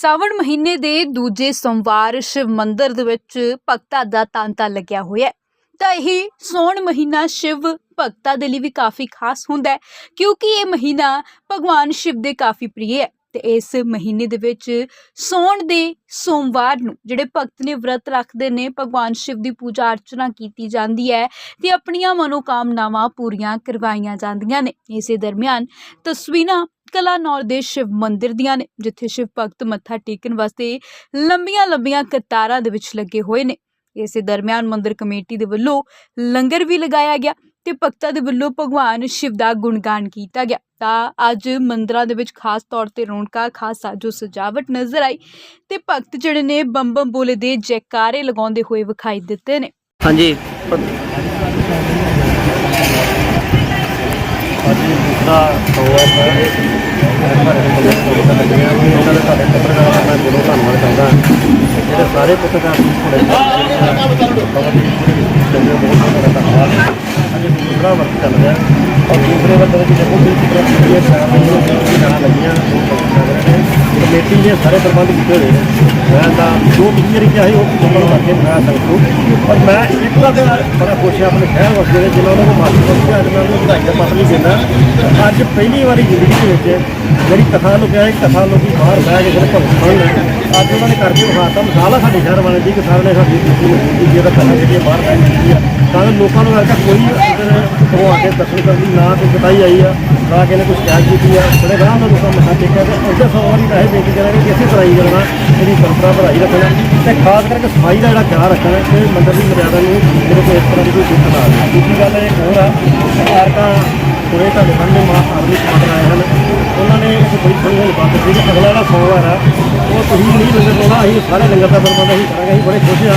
ਸਾਵਣ ਮਹੀਨੇ ਦੇ ਦੂਜੇ ਸੋਮਵਾਰ ਸ਼ਿਵ ਮੰਦਰ ਦੇ ਵਿੱਚ ਭਗਤਾਂ ਦਾ ਤਾਂਤਾ ਲੱਗਿਆ ਹੋਇਆ ਹੈ। ਤਾਂ ਇਹ ਸੌਣ ਮਹੀਨਾ ਸ਼ਿਵ ਭਗਤਾਂ ਦੇ ਲਈ ਵੀ ਕਾਫੀ ਖਾਸ ਹੁੰਦਾ ਹੈ, ਕਿਉਂਕਿ ਇਹ ਮਹੀਨਾ ਭਗਵਾਨ ਸ਼ਿਵ ਦੇ ਕਾਫੀ ਪ੍ਰਿਯ ਹੈ। ਤੇ ਇਸ ਮਹੀਨੇ ਦੇ ਵਿੱਚ ਸੌਣ ਦੇ ਸੋਮਵਾਰ ਨੂੰ ਜਿਹੜੇ ਭਗਤ ਨੇ ਵਰਤ ਰੱਖਦੇ ਨੇ, ਭਗਵਾਨ ਸ਼ਿਵ ਦੀ ਪੂਜਾ ਅਰਚਨਾ ਕੀਤੀ ਜਾਂਦੀ ਹੈ ਤੇ ਆਪਣੀਆਂ ਮਨੋਕਾਮਨਾਵਾਂ ਪੂਰੀਆਂ ਕਰਵਾਈਆਂ ਜਾਂਦੀਆਂ ਨੇ। ਇਸੇ ਦਰਮਿਆਨ ਤਸਵੀਰਾਂ ਕਲਾਨੌਰ ਦੇ ਸ਼ਿਵ ਮੰਦਿਰ ਦੀਆਂ ਨੇ, ਜਿੱਥੇ ਸ਼ਿਵ ਭਗਤ ਮੱਥਾ ਟੇਕਣ ਵਾਸਤੇ ਲੰਬੀਆਂ ਲੰਬੀਆਂ ਕਤਾਰਾਂ ਦੇ ਵਿੱਚ ਲੱਗੇ ਹੋਏ ਨੇ। ਇਸੇ ਦਰਮਿਆਨ ਮੰਦਿਰ ਕਮੇਟੀ ਦੇ ਵੱਲੋਂ ਲੰਗਰ ਵੀ ਲਗਾਇਆ ਗਿਆ। ਤੇ ਭਗਤਾਂ ਦੇ ਵੱਲੋਂ ਭਗਵਾਨ ਸ਼ਿਵ ਦਾ ਗੁਣਗਾਨ ਕੀਤਾ ਗਿਆ। ਤਾਂ ਅੱਜ ਮੰਦਿਰਾਂ ਦੇ ਵਿੱਚ ਖਾਸ ਤੌਰ ਤੇ ਰੌਣਕਾਂ ਖਾਸ ਸਾਜੋ ਸਜਾਵਟ ਨਜ਼ਰ ਆਈ ਤੇ ਭਗਤ ਜਿਹੜੇ ਨੇ ਬੰਮ ਬੰਮ ਬੋਲੇ ਦੇ ਜੈਕਾਰੇ ਲਗਾਉਂਦੇ ਹੋਏ ਵਿਖਾਈ ਦਿੱਤੇ ਨੇ। ਹਾਂਜੀ। ਅੱਜ ਦੂਸਰਾ ਸੋਮਵਾਰ ਹੈ ਉਹਨਾਂ ਦੇ ਸਾਡੇ ਪੱਤਰਕਾਰਾਂ ਦਾ ਮੈਂ ਦਿਲੋਂ ਧੰਨਵਾਦ ਕਰਦਾ। ਜਿਹੜੇ ਸਾਰੇ ਪੱਤਰਕਾਰ ਅੱਜ ਵਰਤ ਚੱਲ ਰਿਹਾ ਔਰ ਦੂਸਰੇ ਵਰਤ ਵਿੱਚ ਦੇਖੋ ਕਿ ਕਿਹੜਾ ਪੀੜੀਆਂ ਸ਼ਾਮ ਨੂੰ ਕੀ ਜਾਣਾ ਲੱਗੀਆਂ ਕਮੇਟੀ ਸਾਰੇ ਪ੍ਰਬੰਧ ਕੀਤੇ ਹੋਏ ਨੇ, ਮੈਂ ਤਾਂ ਜੋ ਪਿਛਲੀ ਵਾਰੀ ਕਿਹਾ ਸੀ, ਉਹ ਮੁਕੰਮਲ ਕਰਕੇ ਮੈਂ ਸਕੂ ਔਰ ਮੈਂ ਇੱਕ ਗੱਲ ਬੜਾ ਖੁਸ਼ ਹਾਂ, ਆਪਣੇ ਸ਼ਹਿਰ ਵਾਸੀਆਂ ਦੇ, ਜਿਨ੍ਹਾਂ ਨੂੰ ਮਾਫ਼ੀ ਕੋਲ ਅੱਜ ਮੈਂ ਉਹਨੂੰ ਵਧਾਈ ਦਾ ਪੱਤ ਨਹੀਂ ਦਿੰਦਾ। ਅੱਜ ਪਹਿਲੀ ਵਾਰੀ ਜ਼ਿੰਦਗੀ ਦੇ ਵਿੱਚ ਜਿਹੜੀ ਕਥਾ ਨੂੰ ਕਿਹਾ ਸੀ ਕਥਾ ਲੋਕੀ ਬਾਹਰ ਬਹਿ ਕੇ ਜਿਹੜੇ ਭਗਤ ਬਣਨ ਅੱਜ ਉਹਨਾਂ ਨੇ ਕਰਕੇ ਵਿਖਾਤਾ ਮਿਸਾਲ ਆ ਸਾਡੇ ਸ਼ਹਿਰ ਵਾਲੇ ਦੀ ਕਿ ਸਾਰੇ ਨੇ ਸਾਡੀ ਦਿੱਤੀ ਮਜ਼ਦੂਰੀ ਜਿਹੜਾ ਕਥਾ ਜਿਹੜੀ ਬਾਹਰ ਬਹਿ ਕੇ ਕੀਤੀ ਆ ਤਾਂ ਲੋਕਾਂ ਨੂੰ ਲੱਗਦਾ ਕੋਈ ਅੰਦਰ ਉਹ ਆ ਕੇ ਦਰਸ਼ਨ ਕਰਨ ਦੀ ਨਾ ਕੋਈ ਕਟਾਈ ਆਈ ਆ। ਨਾ ਕਿਸੇ ਨੇ ਕੁਝ ਸ਼ਿਕਾਇਤ ਕੀਤੀ ਆ, ਬੜੇ ਆਰਾਮ ਦਾ ਲੋਕਾਂ ਮੱਥਾ ਟੇਕਿਆ ਤੇ ਉਹਦੇ ਸਵਾਰੀ ਤਾਂ ਇਹ ਬੇਨਤੀ ਕਰਾਂਗੇ ਕਿ ਅਸੀਂ ਤਰ੍ਹਾਂ ਕਰਨਾ, ਇਹਦੀ ਪਰੰਪਰਾ ਬਣਾਈ ਰੱਖਣਾ। ਤੇ ਖਾਸ ਕਰਕੇ ਸਫ਼ਾਈ ਦਾ ਜਿਹੜਾ ਖਿਆਲ ਰੱਖਣਾ ਕਿ ਮੰਦਰ ਦੀ ਮਰਿਆਦਾ ਨੂੰ ਜਿਹੜੇ ਕੋਈ ਇਸ ਤਰ੍ਹਾਂ ਦੀ ਕੋਈ ਦਿੱਕਤ ਨਾ ਆਵੇ। ਦੂਜੀ ਗੱਲ ਇਹ ਹੋਰ ਆ, ਸਰਕਾਰਾਂ ਕੋਲੇ ਤੁਹਾਡੇ ਸਾਹਮਣੇ ਮਾਂ ਆਰਮੀ ਕਮਾਂਡਰ ਆਏ ਹਨ। ਉਹਨਾਂ ਨੇ ਇੱਕ ਬੜੀ ਸੋਹਣੀ ਗੱਲ ਬਾਤ ਕੀਤੀ ਕਿ ਅਗਲਾ ਜਿਹੜਾ ਸੋਮਵਾਰ ਆ ਉਹ ਤੁਸੀਂ ਨਹੀਂ ਲੰਗਰ ਲਾਉਣਾ ਅਸੀਂ ਸਾਰੇ ਲੰਗਰ ਦਾ ਪ੍ਰਬੰਧ ਅਸੀਂ ਕਰਾਂਗੇ, ਅਸੀਂ ਬੜੇ ਖੁਸ਼ ਆ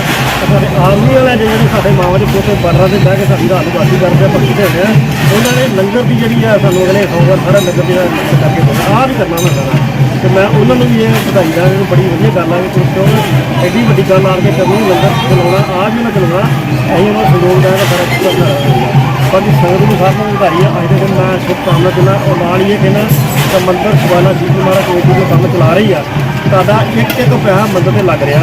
ਸਾਡੇ ਆਰਮੀ ਵਾਲੇ ਜਿਹੜੇ ਸਾਡੇ ਮਾਵਾਂ ਦੇ ਪੋਤੇ ਬਾਰਡਰਾਂ ਤੇ ਬਹਿ ਕੇ ਸਾਡੀ ਰਾਤ ਨੂੰ ਬਾਤੀ ਕਰਦੇ ਆ ਭਗਤੀ ਕਰਦੇ ਆ। ਉਹਨਾਂ ਨੇ ਲੰਗਰ ਦੀ ਜਿਹੜੀ ਆ ਸਾਨੂੰ ਅਗਲੇ ਸੋਮਵਾਰ ਸਾਰਾ ਲੰਗਰ ਜਿਹੜਾ ਕਰਕੇ ਦੇਣਾ ਆਹ ਵੀ ਕਰਨਾ ਮੈਂ ਸਾਰਾ ਤੇ ਮੈਂ ਉਹਨਾਂ ਨੂੰ ਵੀ ਇਹ ਵਧਾਈ ਦਾ ਇਹ ਬੜੀ ਵਧੀਆ ਗੱਲ ਆ ਕਿ ਕਿਉਂ ਐਡੀ ਵੱਡੀ ਗੱਲ ਆ ਕੇ ਕਰਨੀ ਲੰਗਰ ਚਲਾਉਣਾ ਆ ਵੀ ਉਹਨਾਂ ਚਲਾਉਣਾ, ਅਸੀਂ ਉਹਨਾਂ ਨੂੰ ਸਹਿਯੋਗ ਦਾ ਸਾਰਾ ਪੂਰਾ ਕਰਾਂਗੇ ਬਾਕੀ ਸੰਗਤ ਨੂੰ ਸਾਰਿਆਂ ਨੂੰ ਵਧਾਈ ਆ, ਅੱਜ ਦੇ ਦਿਨ ਮੈਂ ਸ਼ੁਭ ਕਾਮਨਾ ਦਿੰਦਾ, ਔਰ ਨਾਲ ਹੀ ਇਹ ਕਹਿੰਦਾ ਕਿ ਮੰਦਰ ਸ਼ਿਵਾਲਾ ਜੀ ਮਹਾਰਾਜ ਕਮੇਟੀ ਜੋ ਕੰਮ ਚਲਾ ਰਹੀ ਆ ਤੁਹਾਡਾ ਇੱਕ ਇੱਕ ਪੈਸਾ ਮੰਦਰ ਤੇ ਲੱਗ ਰਿਹਾ।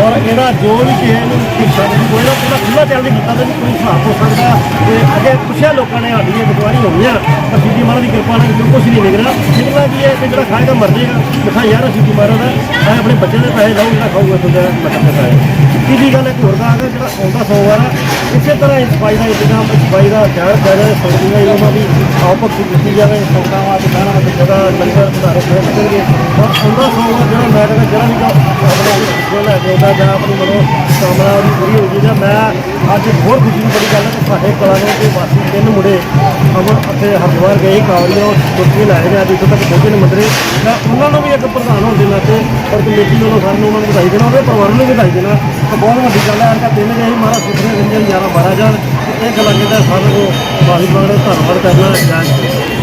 ਔਰ ਇਹਦਾ ਜੋ ਵੀ ਕਿਸੇ ਨੂੰ ਕਿਸੇ ਨੂੰ ਕੋਈ ਨਾ ਪੂਰਾ ਖੁੱਲਾ ਚੱਲਦੇ ਕੀਤਾ ਤੇ ਕੋਈ ਹਿਸਾਬ ਹੋ ਸਕਦਾ। ਤੇ ਅੱਗੇ ਪੁੱਛਿਆ ਲੋਕਾਂ ਨੇ, ਸਾਡੀ ਇਹ ਬਦਵਾਰੀ ਹੋਈਆਂ ਤਾਂ ਸਿੱਧੀ ਮਹਾਰਾਜ ਦੀ ਕਿਰਪਾ ਨਾਲ ਬਿਲਕੁਲ ਕੁਝ ਨਹੀਂ ਨਿਕਲਿਆ। ਨਿਕਲਣਾ ਕੀ ਹੈ ਕਿ ਜਿਹੜਾ ਖਾਏਗਾ ਮਰ ਜਾਏਗਾ। ਦਿਖਾ ਯਾਰ ਸਿੱਧੀ ਮਹਾਰਾਜ ਦਾ, ਮੈਂ ਆਪਣੇ ਬੱਚਿਆਂ ਦੇ ਪੈਸੇ ਲਾਉਂ ਜਿਹੜਾ ਖਾਊਗਾ, ਤੁਹਾਡਾ ਮਟਰ ਤੇ ਪਾਏਗਾ ਤੀਜੀ ਗੱਲ ਇੱਕ ਹੋਰ ਦਾ ਆ ਜਿਹੜਾ ਆਉਂਦਾ ਸੋਮਵਾਰ ਆ, ਇਸੇ ਤਰ੍ਹਾਂ ਹੀ ਸਫ਼ਾਈ ਦਾ ਇੰਤਜ਼ਾਮ ਸਫ਼ਾਈ ਦਾ ਖਿਆਲ ਰੱਖਿਆ ਜਾਏ ਸੰਗਤਾਂ ਦੀ ਉਹਨਾਂ ਦੀ ਆਉਪਕ ਕੀਤੀ ਜਾਵੇ ਸੰਗਤਾਂ ਵਾਸਤੇ ਬਹਿਣਾ ਵਾਸਤੇ ਜਗ੍ਹਾ ਲੰਗਰ ਸੁਧਾਰੇ ਹੋਏ ਕਰਨਗੇ ਔਰ ਆਉਂਦਾ ਸੋਮਵਾਰ ਜਿਹੜਾ ਮੈਂ ਕਹਿੰਦਾ ਜਿਹੜਾ ਵੀ ਕੰਮ ਆਪਣਾ ਜੋ ਲੈ ਕੇ ਆਉਂਦਾ, ਜਾਂ ਆਪਣੀ ਮਨੋ ਕਾਮਨਾ ਉਹਦੀ ਪੂਰੀ ਹੋ ਗਈ ਜਾਂ ਮੈਂ ਅੱਜ ਹੋਰ ਖੁਸ਼ੀ ਦੀ ਬੜੀ ਗੱਲ ਹੈ ਕਿ ਸਾਡੇ ਕਲਾਨੌਰ ਦੇ ਵਾਸੀ ਤਿੰਨ ਮੁੰਡੇ ਅਮਰ ਅਤੇ ਹਰਿਦੁਆਰ ਗਏ ਕਾਵੜੀਆਂ ਔਰ ਤੁਰਕੀ ਲਾਏ ਨੇ ਅੱਜ ਇੱਥੋਂ ਤੱਕ ਪਹੁੰਚੇ ਨੇ ਮੰਦਰੇ। ਤਾਂ ਉਹਨਾਂ ਨੂੰ ਵੀ ਇੱਕ ਪ੍ਰਧਾਨ ਹੋਣ ਦੇ ਨਾਤੇ ਔਰ ਕਮੇਟੀ ਵੱਲੋਂ ਸਾਨੂੰ ਉਹਨਾਂ ਨੂੰ ਵਧਾਈ ਦੇਣਾ, ਉਹਦੇ ਪਰਿਵਾਰ ਨੂੰ ਵੀ ਵਧਾਈ ਦੇਣਾ। ਬਹੁਤ ਵੱਡੀ ਗੱਲ ਹੈ ਅੱਜ ਤਿੰਨ ਗਏ ਮਹਾਰਾਜ ਸੁਖਰੇ ਰੰਜਨ 11 12 ਜਾਣ। ਇਹ ਗੱਲਾਂ ਜਿਹੜਾ ਸਾਰਿਆਂ ਨੂੰ ਮਾਫੀ ਮੰਗਦੇ ਧੰਨਵਾਦ ਕਰਨਾ ਜੈ